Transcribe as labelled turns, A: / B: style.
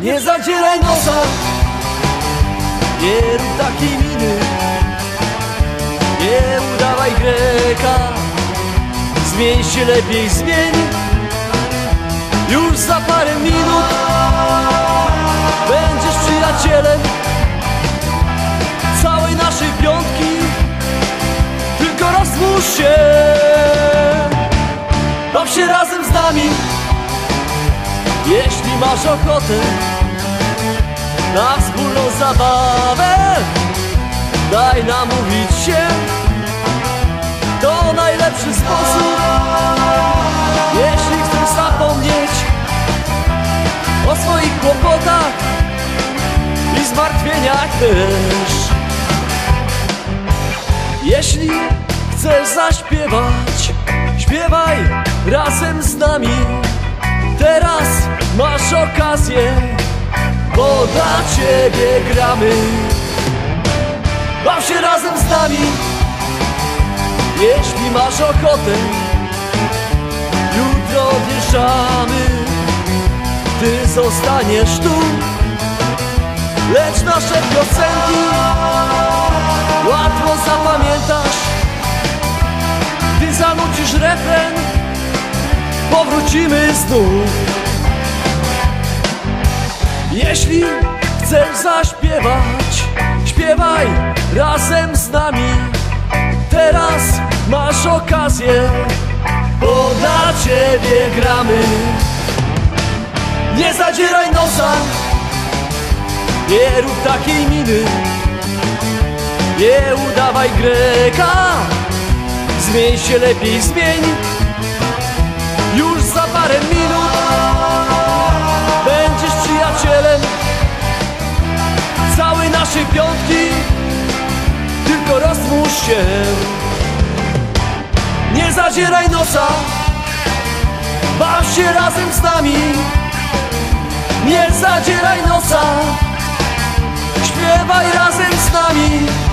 A: Nie zadzieraj nosa. Nie rób takiej miny Nie udawaj Greka. Zmień się lepiej, zmień. Już za parę minut Będziesz przyjacielem Całej naszej piątki. Tylko rozłóż się. Baw się razem z nami masz ochotę Na wspólną zabawę? Daj namówić się To najlepszy sposób. Jeśli chcesz zapomnieć O swoich kłopotach I zmartwieniach też. Jeśli chcesz zaśpiewać Śpiewaj razem z nami. Teraz masz okazję Bo dla ciebie gramy. Baw się razem z nami Jeśli masz ochotę. Jutro odjeżdżamy Ty zostaniesz tu. Lecz nasze piosenki Łatwo zapamiętasz. Gdy zanucisz refren Powrócimy znów Jeśli chcesz zaśpiewać Śpiewaj razem z nami. Teraz masz okazję Bo dla ciebie gramy. Nie zadzieraj nosa Nie rób takiej miny. Nie udawaj Greka Zmień się lepiej, zmień. Już za parę minut naszej piątki Tylko rozmusz się. Nie zadzieraj nosa Baw się razem z nami. Nie zadzieraj nosa Śpiewaj razem z nami